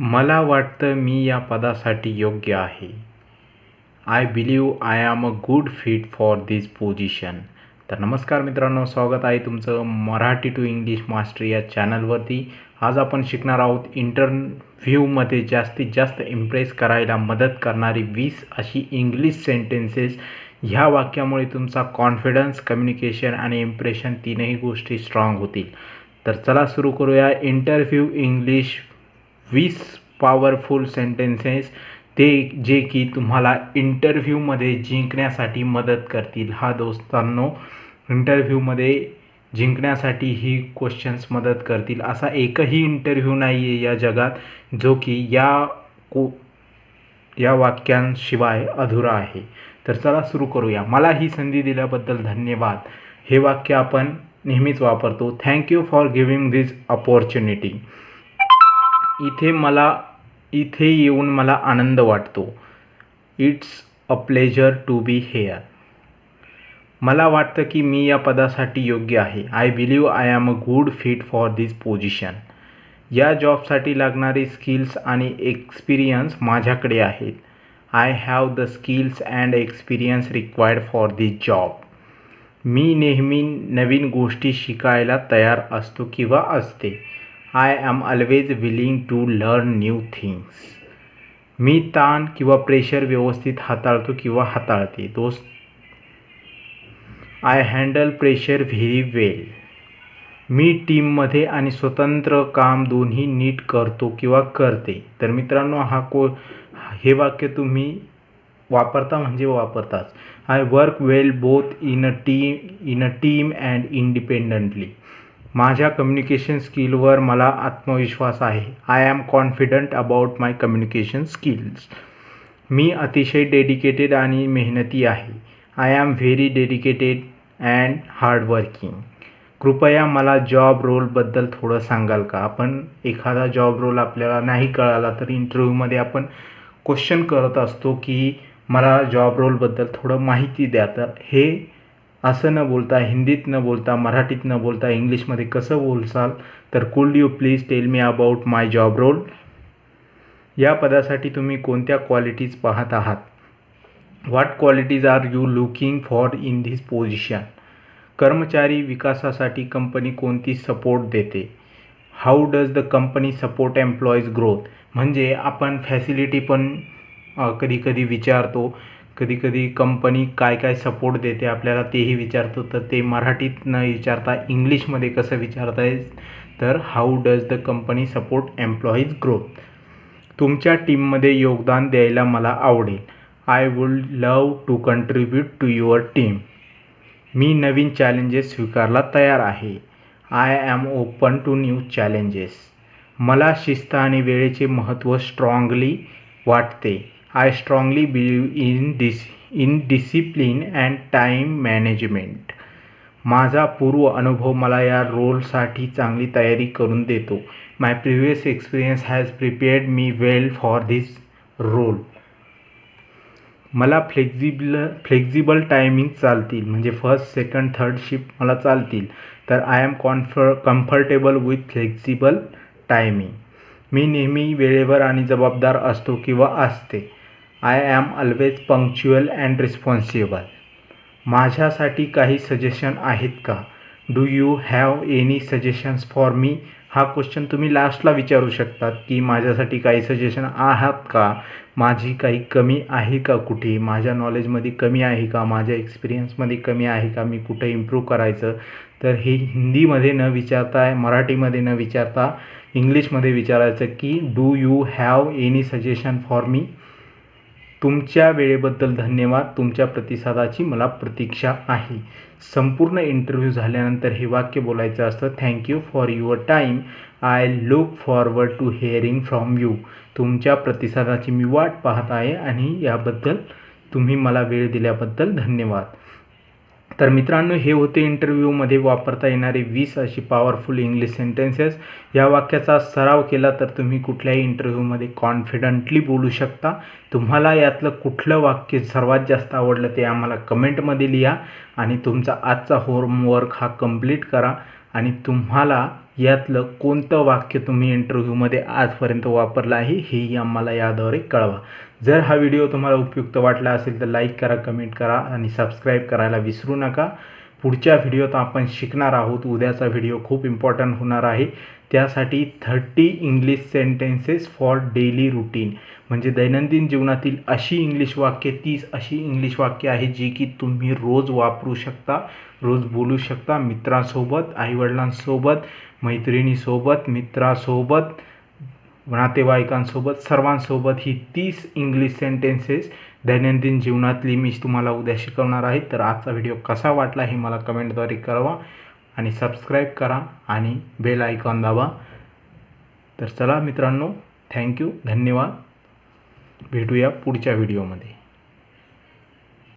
मला वाटतं मी या पदासाठी योग्य आहे. I believe I am a good fit for this position तर नमस्कार मित्रांनो स्वागत आहे तुमचं मराठी टू इंग्लिश मास्टर या चॅनलवरती आज आपण शिकणार आहोत इंटरव्ह्यूमध्ये जास्तीत जास्त इम्प्रेस करायला मदत करणारी वीस अशी इंग्लिश सेंटेन्सेस ह्या वाक्यामुळे तुमचा कॉन्फिडन्स कम्युनिकेशन आणि इम्प्रेशन तीनही गोष्टी स्ट्रॉंग होतील. तर चला सुरू करूया इंटरव्ह्यू इंग्लिश वीस पॉवरफुल सेंटेन्सेस ते जे की तुम्हाला इंटरव्ह्यूमध्ये जिंकण्यासाठी मदत करतील. हा दोस्तांनो इंटरव्ह्यूमध्ये जिंकण्यासाठी ही क्वेश्चन्स मदत करतील. असा एकही इंटरव्ह्यू नाही आहे या जगात जो की या को या वाक्यांशिवाय अधुरा आहे. तर चला सुरू करूया. मला ही संधी दिल्याबद्दल धन्यवाद. हे वाक्य आपण नेहमीच वापरतो. Thank you for giving this opportunity इथे मला इथे येऊन मला आनंद वाटतो. It's a pleasure to be here मला वाटतं की मी या पदासाठी योग्य आहे. I believe I am a good fit for this position या जॉबसाठी लागणारी स्किल्स आणि एक्सपिरियन्स माझ्याकडे आहेत. I have the skills and experience required for this job मी नेहमी नवीन गोष्टी शिकायला तयार असतो किंवा असते. I am always willing to learn new things मी ताण किंवा प्रेशर व्यवस्थित हाताळतो किंवा हाताळते. दोस्त I handle pressure very well मी टीममध्ये आणि स्वतंत्र काम दोन्ही नीट करतो किंवा करते. तर मित्रांनो हा को हे वाक्य तुम्ही वापरता म्हणजे वापरताच. I work well both in a team in a team and independently माझ्या कम्युनिकेशन स्किलवर मला आत्मविश्वास आहे. I am confident about my communication skills मी अतिशय डेडिकेटेड आणि मेहनती आहे. I am very dedicated and hardworking कृपया मला जॉब रोलबद्दल थोडं सांगाल का? आपण एखादा जॉब रोल आपल्याला नाही कळाला तर इंटरव्ह्यूमध्ये आपण क्वेश्चन करत असतो की मला जॉब रोलबद्दल थोडं माहिती द्या. तर हे असं न बोलता हिंदीत न बोलता मराठीत न बोलता इंग्लिशमध्ये कसं बोलसाल? तर could you please tell me about my job role या पदासाठी तुम्ही कोणत्या क्वालिटीज पाहत आहात? What qualities are you looking for in this position कर्मचारी विकासासाठी कंपनी कोणती सपोर्ट देते? How does the company support employees growth म्हणजे आपण फॅसिलिटी पण कधी कधी विचारतो कधीकधी कंपनी काय काय सपोर्ट देते आपल्याला तेही विचारतो तर ते मराठीत न विचारता इंग्लिशमध्ये कसं विचारता येईल तर how does the company support employees growth तुमच्या टीममध्ये योगदान द्यायला मला आवडेल. I would love to contribute to your team मी नवीन चॅलेंजेस स्वीकारला तयार आहे. I am open to new challenges मला शिस्त आणि वेळेचे महत्त्व स्ट्रॉंगली वाटते. I strongly believe in dis in discipline and time management माझा पूर्व अनुभव मला या रोलसाठी चांगली तयारी करून देतो. My previous experience has prepared me well for this role मला फ्लेक्झिबल फ्लेक्झिबल टायमिंग चालतील. म्हणजे फर्स्ट सेकंड थर्ड शिफ्ट मला चालतील. तर I am confer comfortable with flexible timing मी नेहमी वेळेवर आणि जबाबदार असतो किंवा असते. I am always punctual and responsible माझ्यासाठी काही सजेशन आहेत का? Do you have any suggestions for me हा क्वेश्चन तुम्ही लास्टला विचारू शकतात की माझ्यासाठी काही सजेशन आहात का? माझी काही कमी आहे का कुठे? माझ्या नॉलेजमध्ये कमी आहे का? माझ्या एक्सपिरियन्समध्ये कमी आहे का? मी कुठे इम्प्रूव्ह करायचं? तर हे हिंदीमध्ये न विचारता मराठीमध्ये न विचारता इंग्लिशमध्ये विचारायचं की do you have any suggestion for me तुमच्या वेळेबद्दल धन्यवाद. तुमच्या प्रतिसादाची मला प्रतीक्षा आहे. संपूर्ण इंटरव्ह्यू झाल्यानंतर हे वाक्य बोलायचं असतं thank you for your time I look forward to hearing from you तुमच्या प्रतिसादाची मी वाट पाहत आहे आणि याबद्दल तुम्ही मला वेळ दिल्याबद्दल धन्यवाद. तर मित्रांनो हे होते इंटरव्ह्यूमध्ये वापरता येणारे वीस अशी पॉवरफुल इंग्लिश सेंटेन्सेस या वाक्याचा सराव केला तर तुम्ही कुठल्याही इंटरव्ह्यूमध्ये कॉन्फिडंटली बोलू शकता. तुम्हाला यातलं कुठलं वाक्य सर्वात जास्त आवडलं ते आम्हाला कमेंटमध्ये लिहा आणि तुमचा आजचा होमवर्क हा कंप्लीट करा. आणि तुम्हाला यातलं कोणतं वाक्य तुम्ही इंटरव्ह्यूमध्ये आजपर्यंत वापरलं आहे हेही आम्हाला याद्वारे कळवा. जर हा व्हिडिओ तुम्हाला उपयुक्त वाटला असेल तर लाईक करा कमेंट करा आणि सबस्क्राईब करायला विसरू नका. पुढच्या व्हिडिओत आपण शिकणार आहोत. उद्याचा व्हिडिओ खूप इम्पॉर्टंट होणार आहे. त्यासाठी thirty English sentences for daily routine म्हणजे दैनंदिन जीवनातील अशी इंग्लिश वाक्ये तीस अशी इंग्लिश वाक्य आहे जी की तुम्ही रोज वापरू शकता रोज बोलू शकता मित्रांसोबत आईवडिलांसोबत मैत्रिणीसोबत मित्रासोबत. नातेवाईकांसोबत सर्वांसोबत ही तीस इंग्लिश सेंटेन्सेस दैनंदिन जीवनातली मी तुम्हाला उद्या शिकवणार आहे. तर आजचा व्हिडिओ कसा वाटला हे मला कमेंटद्वारे कळवा आणि सबस्क्राईब करा आणि बेल आयकॉन दाबा. तर चला मित्रांनो थँक्यू धन्यवाद. भेटूया पुढच्या व्हिडिओमध्ये